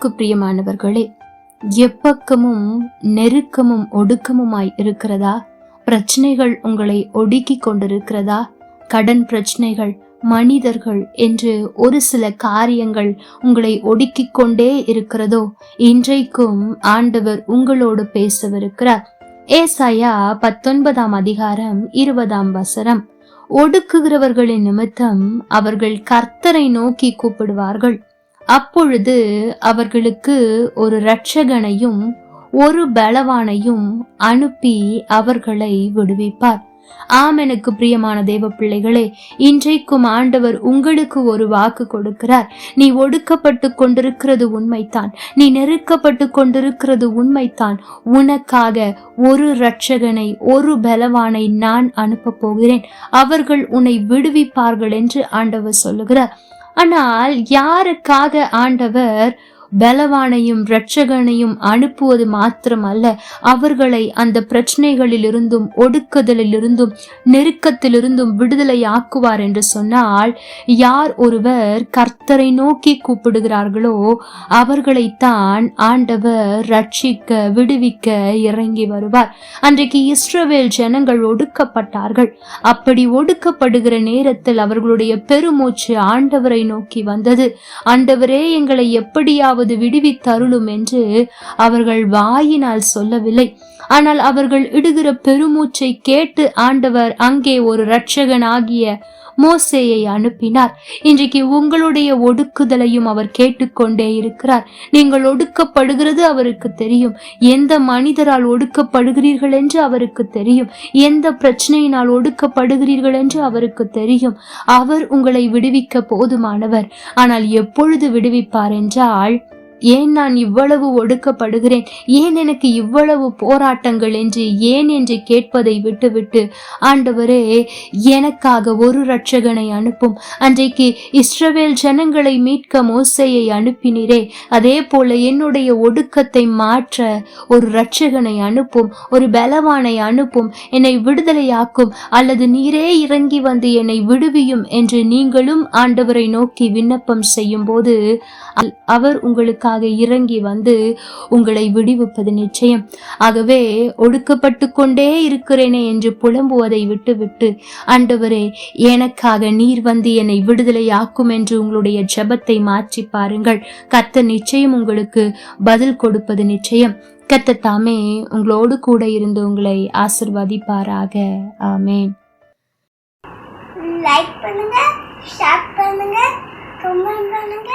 கர்த்தருக்கு பிரியமானவர்களே? எப்பக்கமும் நெருக்கமும் ஒடுக்கமுமாய் இருக்கிறதா? பிரச்சனைகள் உங்களை ஒடுக்கி கொண்டிருக்கிறதா? கடன் பிரச்சனைகள் மனிதர்கள் என்று ஒரு சில காரியங்கள் உங்களை ஒடுக்கிக் கொண்டே இருக்கிறதோ? இன்றைக்கும் ஆண்டவர் உங்களோடு பேசவிருக்கிறார். ஏசாயா பத்தொன்பதாம் அதிகாரம் இருபதாம் வசனம். ஒடுக்குகிறவர்களின் நிமித்தம் அவர்கள் கர்த்தரை நோக்கி கூப்பிடுவார்கள். அப்பொழுது அவர்களுக்கு ஒரு இரட்சகனையும் ஒரு பலவானையும் அனுப்பி அவர்களை விடுவிப்பார். ஆம் எனக்கு பிரியமான தேவ பிள்ளைகளே இன்றைக்கும் ஆண்டவர் உங்களுக்கு ஒரு வாக்கு கொடுக்கிறார். நீ ஒடுக்கப்பட்டு கொண்டிருக்கிறது உண்மைத்தான் நீ நெருக்கப்பட்டு கொண்டிருக்கிறது உண்மைத்தான் உனக்காக ஒரு இரட்சகனை ஒரு பலவானை நான் அனுப்ப போகிறேன். அவர்கள் உன்னை விடுவிப்பார்கள் என்று ஆண்டவர் சொல்லுகிறார். ஆனால் யாருக்காக ஆண்டவர் பலவானையும் இரட்சகனையும் அனுப்புவது மாத்திரமல்ல அவர்களை அந்த பிரச்சனைகளிலிருந்தும் ஒடுக்குதலிலிருந்தும் நெருக்கத்திலிருந்தும் விடுதலை ஆக்குவார் என்று சொன்னால் யார் ஒருவர் கர்த்தரை நோக்கி கூப்பிடுகிறார்களோ அவர்களைத்தான் ஆண்டவர் ரட்சிக்க விடுவிக்க இறங்கி வருவார். அன்றைக்கு இஸ்ரவேல் ஜனங்கள் ஒடுக்கப்பட்டார்கள். அப்படி ஒடுக்கப்படுகிற நேரத்தில் அவர்களுடைய பெருமூச்சு ஆண்டவரை நோக்கி வந்தது. ஆண்டவரே எங்களை எப்படியாவது விடுவித்தருளும் என்று அவர்கள் வாயினால் சொல்லவில்லை. ஆனால் அவர்கள் இடுகிற பெருமூச்சை கேட்டு ஆண்டவர் அங்கே ஒரு இரட்சகனாகிய மோசேயை அனுப்பினார். இன்றைக்கு உங்களுடைய ஒடுக்குதலையும் அவர் கேட்டுக்கொண்டே இருக்கிறார். நீங்கள் ஒடுக்கப்படுகிறது அவருக்கு தெரியும். எந்த மனிதரால் ஒடுக்கப்படுகிறீர்கள் என்று அவருக்கு தெரியும். எந்த பிரச்சனையினால் ஒடுக்கப்படுகிறீர்கள் என்று அவருக்கு தெரியும். அவர் உங்களை விடுவிக்க போதுமானவர். ஆனால் எப்பொழுது விடுவிப்பார் என்றால் ஏன் நான் இவ்வளவு ஒடுக்கப்படுகிறேன்? ஏன் எனக்கு இவ்வளவு போராட்டங்கள் என்று ஏன் என்று கேட்பதை விட்டுவிட்டு ஆண்டவரே எனக்காக ஒரு ரட்சகனை அனுப்பும். அன்றைக்கு இஸ்ரவேல் ஜனங்களை மீட்க மோசையை அனுப்பினீரே. அதே போல என்னுடைய ஒடுக்கத்தை மாற்ற ஒரு ரட்சகனை அனுப்பும் ஒரு பலவானை அனுப்பும் என்னை விடுதலையாக்கும் அல்லது நீரே இறங்கி வந்து என்னை விடுவியும் என்று நீங்களும் ஆண்டவரை நோக்கி விண்ணப்பம் செய்யும் போது அவர் உங்களுக்கு உங்களுக்காக இறங்கி வந்து உங்களை விடுவிப்பது நிச்சயம். ஆகவே ஒடுக்கப்பட்டு கொண்டே இருக்கிறேனே என்று புலம்புவதை விட்டுவிட்டு ஆண்டவரே எனக்காக நீர் வந்து என்னை விடுதலையாக்கும் என்று உங்களுடைய ஜெபத்தை மாற்றி பாருங்கள். கத்த நிச்சயம் உங்களுக்கு பதில் கொடுப்பது நிச்சயம். கத்த தாமே உங்களோடு கூட இருந்து உங்களை ஆசிர்வதிப்பாராக. ஆமேன். லைக் பண்ணுங்க ஷேர் பண்ணுங்க கமெண்ட் பண்ணுங்க.